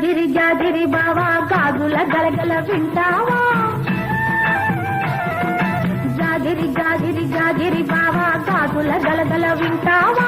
జాదిరి జాదిరి బావా గాజుల గలగల వింటావా? జాగిరి జాదిరి జాదిరి బావా గాజుల గలగల వింటావా?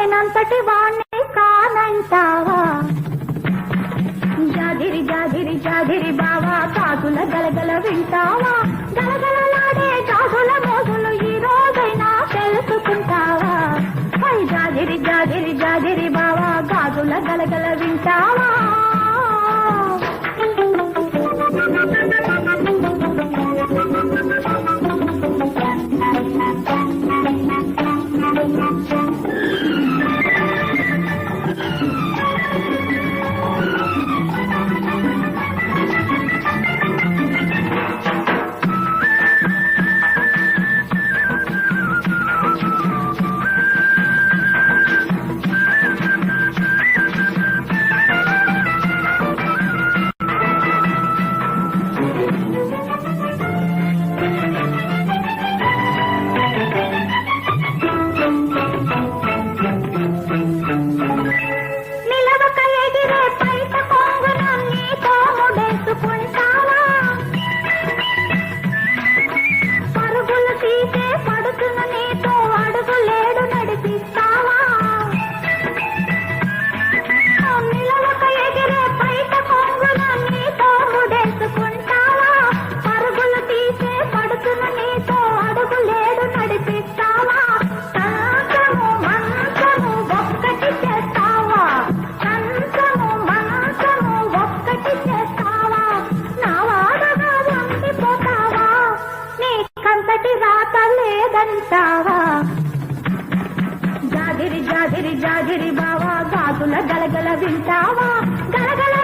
నేనంతటి వాణ్ణి కానంటావా? జాదిరి జాదిరి జాదిరి బావా కాకుల గలగల వింటావా? గలగలలాడే జాతుల మోగులు ఈ రోజైనా తెలుసుకుంటావా? జాదిరి జాదిరి జాదిరి బావా గాజుల గలగల వింటావా? జాగిరి జాజిరి బావా గాతుల గలగల వింటావా? గలగల